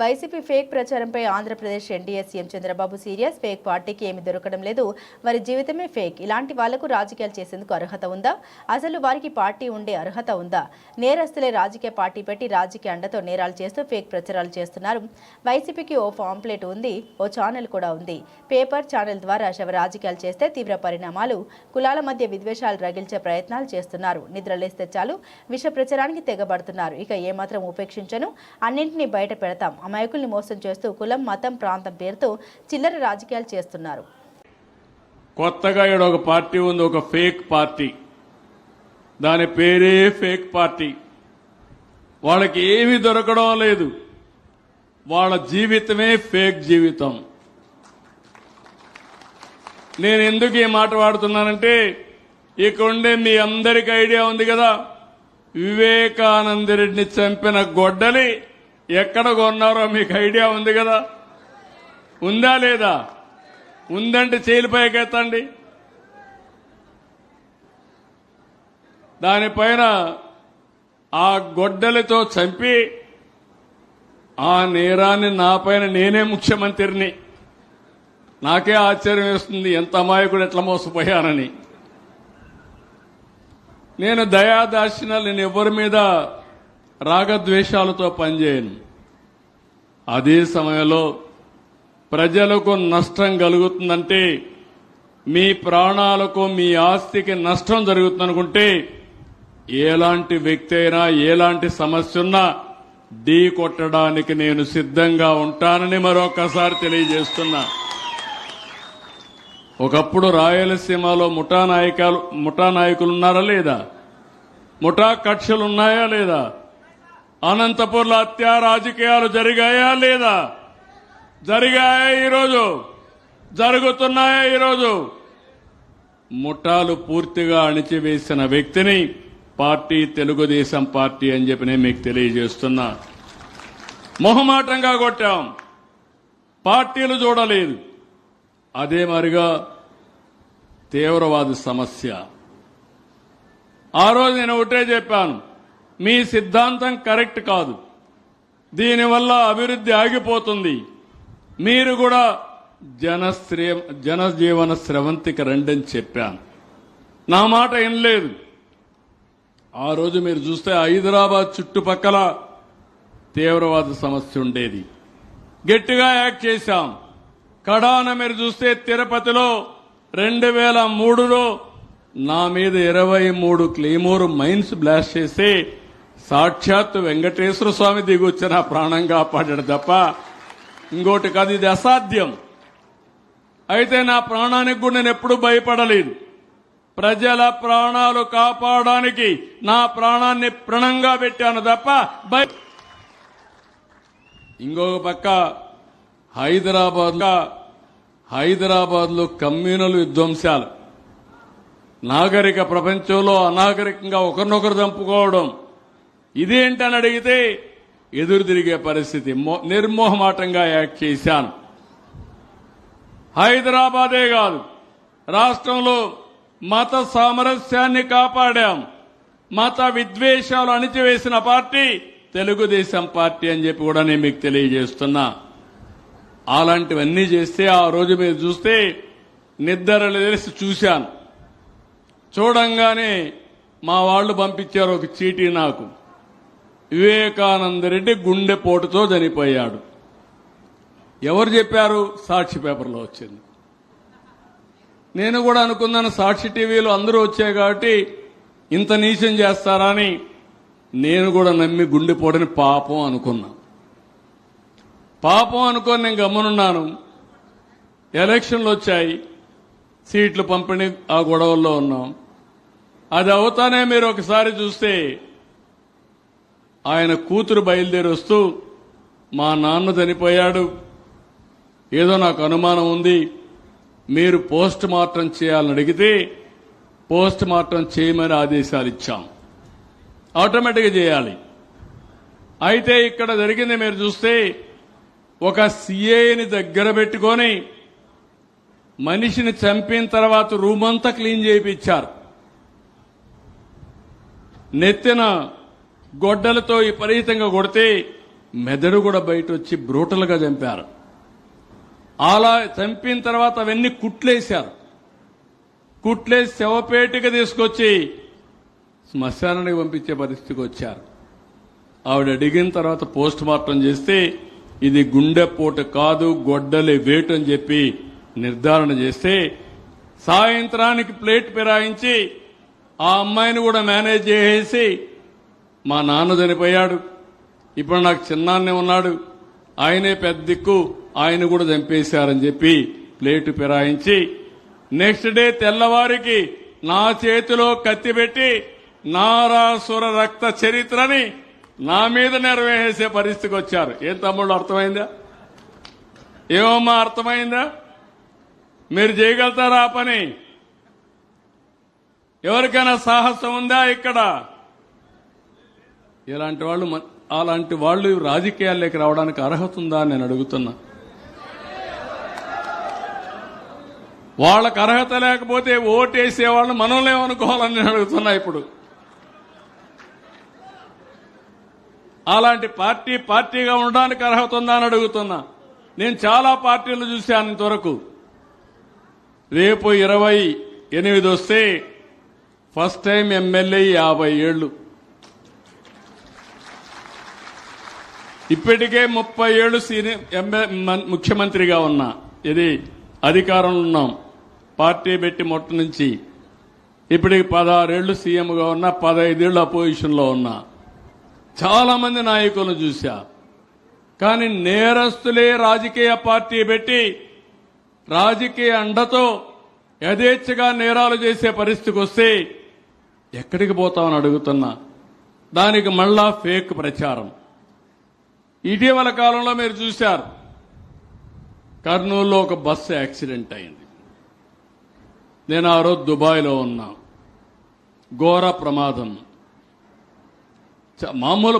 YCP fake ప్రచారంపై Andhra Pradesh NDA CM Chandrababu serious fake పార్టీకి ఏమి దొరకడం లేదు. వారి జీవితమే ఫేక్. ఇలాంటి వాళ్ళకు రాజకీయాలు చేసేందుకు అర్హత ఉందా? అసలు వారికి పార్టీ ఉండే అర్హత ఉందా? నేరస్తులే రాజకీయ పార్టీ పెట్టి రాజకీయ అండతో నేరాలు చేస్తూ ఫేక్ ప్రచారాలు చేస్తున్నారు. వైసీపీకి ఓ పాంప్లెట్ ఉంది ఓ ఛానల్ కూడా ఉంది. పేపర్ ఛానల్ ద్వారా శవ రాజకీయాలు చేస్తే తీవ్ర పరిణామాలు కులాల మధ్య విద్వేషాలు రగిల్చే ప్రయత్నాలు చేస్తున్నారు. నిద్రలేస్తే చాలు విష ప్రచారానికి తెగబడుతున్నారు. ఇక ఏమాత్రం ఉపేక్షించను అన్నింటినీ బయట పెడతాం. అమాయకుల్ని మోసం చేస్తూ కులం మతం ప్రాంతం పేరుతో చిల్లర రాజకీయాలు చేస్తున్నారు. కొత్తగా ఈడ ఒక పార్టీ ఉంది ఒక ఫేక్ పార్టీ. దాని పేరే ఫేక్ పార్టీ. వాళ్ళకి ఏమీ దొరకడం లేదు. వాళ్ళ జీవితమే ఫేక్ జీవితం. నేను ఎందుకు ఈ మాట వాడుతున్నానంటే ఇక్కడ ఉండే మీ అందరికి ఐడియా ఉంది కదా. వివేకానంద రెడ్డిని చంపిన గొడ్డలి ఎక్కడ కొన్నారో మీకు ఐడియా ఉంది కదా? ఉందా లేదా? ఉందంటే చేయలిపైకెత్తండి దానిపైన ఆ గొడ్డలితో చంపి ఆ నేరాన్ని నాపైన నేనే ముఖ్యమంత్రిని. నాకే ఆశ్చర్యం వేస్తుంది ఎంత అమాయకుడు ఎట్లా మోసపోయానని. నేను దయాదాక్షిణాలు నేను ఎవరి మీద రాగద్వేషాలతో పనిచేయను. అదే సమయంలో ప్రజలకు నష్టం కలుగుతుందంటే మీ ప్రాణాలకు మీ ఆస్తికి నష్టం జరుగుతుందనుకుంటే ఎలాంటి వ్యక్తి అయినా ఎలాంటి సమస్య ఉన్నా ఢీ కొట్టడానికి నేను సిద్ధంగా ఉంటానని మరొకసారి తెలియజేస్తున్నా. ఒకప్పుడు రాయలసీమలో ముఠా నాయకాలు ముఠా నాయకులు ఉన్నారా లేదా? ముఠా కక్షలు ఉన్నాయా లేదా? అనంతపూర్లో హత్యా రాజకీయాలు జరిగాయా లేదా? జరిగాయా ఈరోజు? జరుగుతున్నాయా ఈరోజు? ముఠాలు పూర్తిగా అణిచివేసిన వ్యక్తిని పార్టీ తెలుగుదేశం పార్టీ అని చెప్పి నేను మీకు తెలియజేస్తున్నా. మొహమాటంగా కొట్టాం. పార్టీలు చూడలేదు. అదే మరిగా తీవ్రవాద సమస్య. ఆ రోజు నేను ఒకటే చెప్పాను. మీ సిద్ధాంతం కరెక్ట్ కాదు. దీనివల్ల అభివృద్ధి ఆగిపోతుంది. మీరు కూడా జనశ్రే జనజీవన స్రవంతికి రండని చెప్పాను. నా మాట ఏం లేదు ఆ రోజు మీరు చూస్తే హైదరాబాద్ చుట్టుపక్కల తీవ్రవాద సమస్య ఉండేది. గట్టిగా యాక్ట్ చేశాం. కడాన మీరు చూస్తే తిరుపతిలో రెండు వేల మూడులో నా మీద ఇరవై మూడు క్లెయిమోర్ మైన్స్ బ్లాస్ట్ చేసి సాక్షాత్ వెంకటేశ్వర స్వామి దిగొచ్చి నా ప్రాణం కాపాడాడు తప్ప ఇంకోటి కాదు ఇది అసాధ్యం. అయితే నా ప్రాణానికి కూడా నేను ఎప్పుడూ భయపడలేదు. ప్రజల ప్రాణాలు కాపాడడానికి నా ప్రాణాన్ని ప్రణంగా పెట్టాను తప్ప భయ ఇంకొక పక్క హైదరాబాద్ హైదరాబాద్లో కమ్యూనల్ విధ్వంసాలు. నాగరిక ప్రపంచంలో అనాగరికంగా ఒకరినొకరు చంపుకోవడం ఇదేంటని అడిగితే ఎదురు తిరిగే పరిస్థితి మో- నిర్మోహమాటంగా యాక్ట్ చేశాను. హైదరాబాదే కాదు. రాష్ట్రంలో మత సామరస్యాన్ని కాపాడాం. మత విద్వేషాలు అణిచివేసిన పార్టీ తెలుగుదేశం పార్టీ అని చెప్పి కూడా నేను మీకు తెలియజేస్తున్నా. అలాంటివన్నీ చేస్తే ఆ రోజు మీరు చూస్తే నిద్రలు తెలిసి చూశాను. చూడంగానే మా వాళ్ళు పంపించారు ఒక చీటీ నాకు. వివేకానందరెడ్డి గుండెపోటుతో చనిపోయాడు. ఎవరు చెప్పారు? సాక్షి పేపర్లో వచ్చింది. నేను కూడా అనుకున్నాను సాక్షి టీవీలో అందరూ వచ్చాయి కాబట్టి ఇంత నీచం చేస్తారా అని నేను కూడా నమ్మి గుండెపోటని పాపం అనుకున్నా. పాపం అనుకొని నేను గమనున్నాను. ఎలక్షన్లు వచ్చాయి. సీట్లు పంపిణీ ఆ గొడవల్లో ఉన్నాం. అది అవుతానే మీరు ఒకసారి చూస్తే ఆయన కూతురు బయలుదేరి వస్తూ మా నాన్న చనిపోయాడు. ఏదో నాకు అనుమానం ఉంది. మీరు పోస్ట్ మార్టం చేయాలని అడిగితే పోస్ట్ మార్టం చేయమని ఆదేశాలు ఇచ్చాం. ఆటోమేటిక్గా చేయాలి. అయితే ఇక్కడ జరిగింది మీరు చూస్తే ఒక సీఏని దగ్గర పెట్టుకొని మనిషిని చంపిన తర్వాత రూమ్ అంతా క్లీన్ చేయించారు నెత్తిన గొడ్డలతో విపరీతంగా కొడితే మెదడు కూడా బయట వచ్చి బ్రూటల్గా చంపారు. అలా చంపిన తర్వాత అవన్నీ కుట్లేశారు. కుట్లేసి శవపేటికి తీసుకొచ్చి శ్మశానానికి పంపించే పరిస్థితికి వచ్చారు. ఆవిడ అడిగిన తర్వాత పోస్ట్ మార్టం చేస్తే ఇది గుండెపోటు కాదు గొడ్డలి వేటు అని చెప్పి నిర్ధారణ చేస్తే సాయంత్రానికి ప్లేట్ ఫిరాయించి ఆ అమ్మాయిని కూడా మేనేజ్ చేసేసి మా నాన్న చనిపోయాడు. ఇప్పుడు నాకు చిన్నాన్నే ఉన్నాడు. ఆయనే పెద్ద దిక్కు. ఆయన కూడా చంపేశారని చెప్పి ప్లేటు ఫిరాయించి నెక్స్ట్ డే తెల్లవారికి నా చేతిలో కత్తి పెట్టి నారాసుర రక్త చరిత్రని నా మీద నెరవేసే పరిస్థితికి వచ్చారు. ఏం తమ్ముళ్ళు అర్థమైందా? ఏమమ్మా అర్థమైందా? మీరు చేయగలుగుతారా పని? ఎవరికైనా సాహసం ఉందా ఇక్కడ? ఇలాంటి వాళ్ళు అలాంటి వాళ్ళు రాజకీయాల్లోకి రావడానికి అర్హత ఉందా అని నేను అడుగుతున్నా. వాళ్ళకు అర్హత లేకపోతే ఓటేసే వాళ్ళని మనల్ని ఏమనుకోవాలని నేను అడుగుతున్నా ఇప్పుడు. అలాంటి పార్టీ పార్టీగా ఉండడానికి అర్హత ఉందా అని అడుగుతున్నా. నేను చాలా పార్టీలు చూశాను ఇంతవరకు. రేపు ఇరవై ఎనిమిది వస్తే ఫస్ట్ టైం ఎమ్మెల్యే యాభై ఏళ్ళు. ఇప్పటికే ముప్పై ఏళ్ళు సీనియర్ ఎమ్మె- ముఖ్యమంత్రిగా ఉన్నా ఇది అధికారంలో ఉన్నాం. పార్టీ పెట్టి మొట్ట నుంచి ఇప్పటికి పదహారేళ్ళు సీఎంగా ఉన్నా పదహైదేళ్ళు అపోజిషన్లో ఉన్నా. చాలామంది నాయకులను చూశా. కానీ నేరస్తులే రాజకీయ పార్టీ పెట్టి రాజకీయ అండతో యథేచ్ఛగా నేరాలు చేసే పరిస్థితికి వస్తే ఎక్కడికి పోతామని అడుగుతున్నా. దానికి మళ్ళా ఫేక్ ప్రచారం. ఇటీవల కాలంలో మీరు చూశారు. కర్నూలులో ఒక బస్సు యాక్సిడెంట్ అయింది. నేను ఆ రోజు దుబాయ్లో ఉన్నా ఘోర ప్రమాదం. చ- మామూలు